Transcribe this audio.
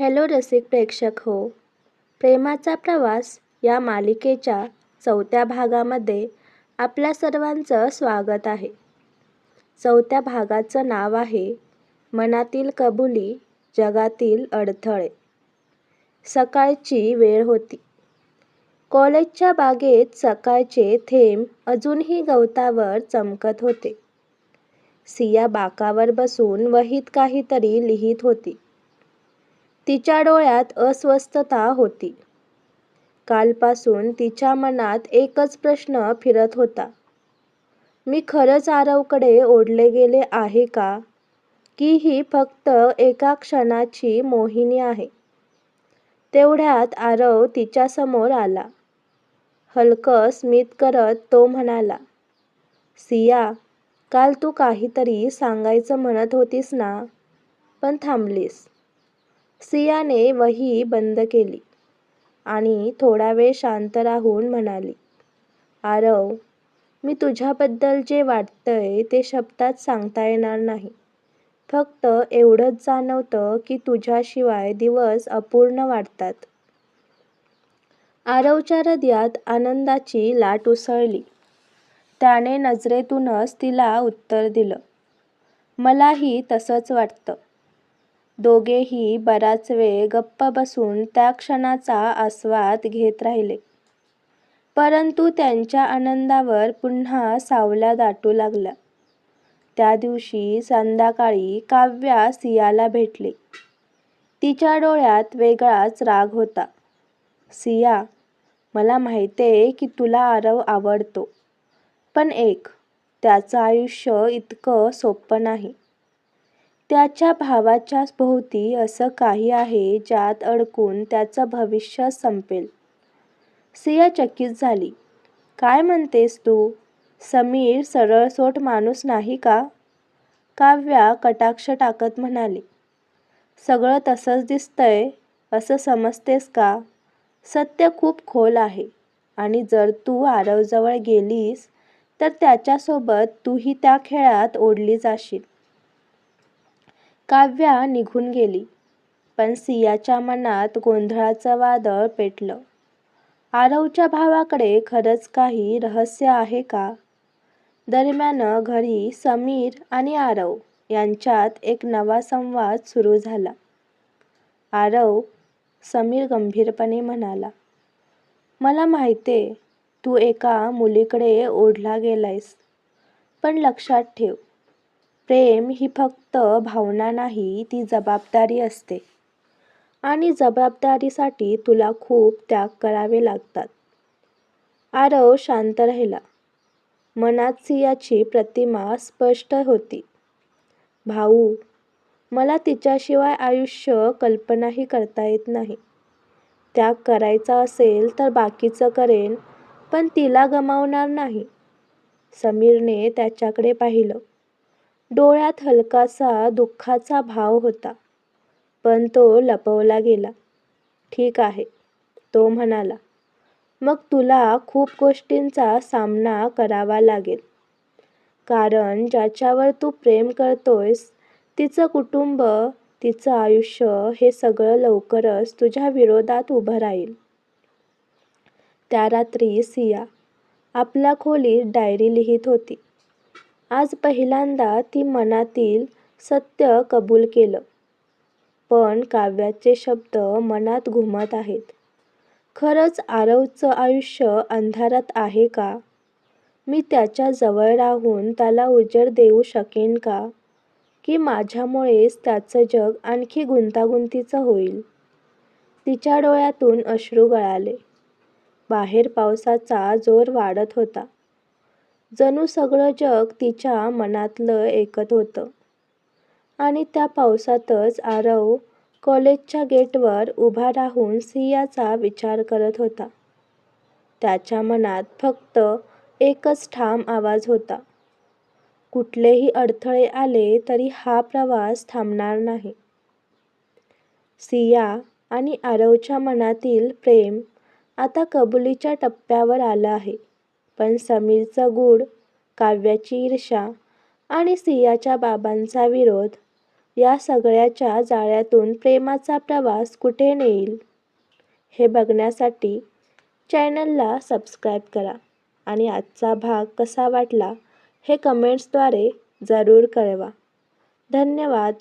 Hello रसिक प्रेक्षक हो. प्रेमाचा प्रवास या मालिकेच्या चौथ्या भागामध्ये आपल्या सर्वांचं स्वागत आहे. चौथ्या भागाचं नाव आहे मनातील कबुली जगातील अडथळे. सकाळची वेळ होती. कॉलेजच्या बागेत सकाळचे थेंब अजूनही गवतावर चमकत होते. सिया बाकावर बसून वहीत काहीतरी लिहित होती. तिच्या डोळ्यात अस्वस्थता होती. कालपासून तिच्या मनात एकच प्रश्न फिरत होता. मी खरंच आरवकडे ओढले गेले आहे का? की ही फक्त एका क्षणाची मोहिनी आहे. तेवढ्यात आरव तिच्यासमोर आला. हलकं स्मित करत तो म्हणाला सिया काल तू काहीतरी सांगायचं म्हणत होतीस ना? पण थांबलीस. सियाने वही बंद केली आणि थोडा वेळ शांत राहून म्हणाली आरव मी तुझ्याबद्दल जे वाटतंय ते शब्दात सांगता येणार नाही. फक्त एवढंच जाणवतं की तुझ्याशिवाय दिवस अपूर्ण वाटतात आरवच्या हृदयात आनंदाची लाट उसळली. त्याने नजरेतूनच तिला उत्तर दिलं मलाही तसंच वाटतं. दोघेही बराच वेळ गप्प बसून त्या क्षणाचा आस्वाद घेत राहिले. परंतु त्यांच्या आनंदावर पुन्हा सावल्या दाटू लागला. त्या दिवशी संध्याकाळी काव्या सियाला भेटली. तिच्या डोळ्यात वेगळाच राग होता. सिया मला माहितीये की तुला आरव आवडतो. पण एक त्याचं आयुष्य इतकं सोपं नाही. त्याच्या भावाच्याच भोवती असं काही आहे ज्यात अडकून त्याचं भविष्य संपेल. सिया चकित झाली. काय म्हणतेस तू? समीर सरळसोट माणूस नाही का? काव्या कटाक्ष टाकत म्हणाली. सगळं तसंच दिसतंय. असं समजतेस का? सत्य खूप खोल आहे. आणि जर तू आरवजवळ गेलीस तर त्याच्यासोबत तूही त्या खेळात ओढली जाशील. काव्या निघून गेली. पण सियाच्या मनात गोंधळाचं वादळ पेटलं. आरवच्या भावाकडे खरंच काही रहस्य आहे का? दरम्यान घरी समीर आणि आरव यांच्यात एक नवा संवाद सुरू झाला. आरव समीर गंभीरपणे म्हणाला मला माहिती तू एका मुलीकडे ओढला गेलायस पण लक्षात ठेव प्रेम ही फक्त भावना नाही ती जबाबदारी असते. आणि जबाबदारीसाठी तुला खूप त्याग करावे लागतात. आरव शांत राहिला. मनात सियाची प्रतिमा स्पष्ट होती. भाऊ मला तिच्याशिवाय आयुष्य कल्पनाही करता येत नाही. त्याग करायचा असेल तर बाकीचं करेन पण तिला गमावणार नाही. समीरने त्याच्याकडे पाहिलं. डोळ्यात हलकासा दुःखाचा भाव होता. पण तो लपवला गेला. ठीक आहे तो म्हणाला. मग तुला खूप गोष्टींचा सामना करावा लागेल. कारण ज्याच्यावर तू प्रेम करतोयस तिचं कुटुंब तिचं आयुष्य हे सगळं लवकरच तुझ्या विरोधात उभं राहील. त्या रात्री सिया आपल्या खोलीत डायरी लिहित होती. आज पहिल्यांदा ती मनातील सत्य कबूल केलं. पण काव्याचे शब्द मनात घुमत आहेत. खरंच आरवचं आयुष्य अंधारात आहे का? मी त्याच्याजवळ राहून त्याला उजेड देऊ शकेन का? की माझ्यामुळेच त्याचं जग आणखी गुंतागुंतीचं होईल? तिच्या डोळ्यातून अश्रू गळाले. बाहेर पावसाचा जोर वाढत होता. जणू सगळं जग तिच्या मनातलं ऐकत होतं. आणि त्या पावसातच आरव कॉलेजच्या गेटवर उभा राहून सियाचा विचार करत होता. त्याच्या मनात फक्त एकच ठाम आवाज होता. कुठलेही अडथळे आले तरी हा प्रवास थांबणार नाही. सिया आणि आरवच्या मनातील प्रेम आता कबुलीच्या टप्प्यावर आलं आहे. पण समीरचं गूढ काव्याची ईर्ष्या आणि सियाच्या बाबांचा विरोध या सगळ्याच्या जाळ्यातून प्रेमाचा प्रवास कुठे नेईल? हे बघण्यासाठी चॅनलला सबस्क्राईब करा आणि आजचा भाग कसा वाटला हे कमेंट्सद्वारे जरूर कळवा. धन्यवाद.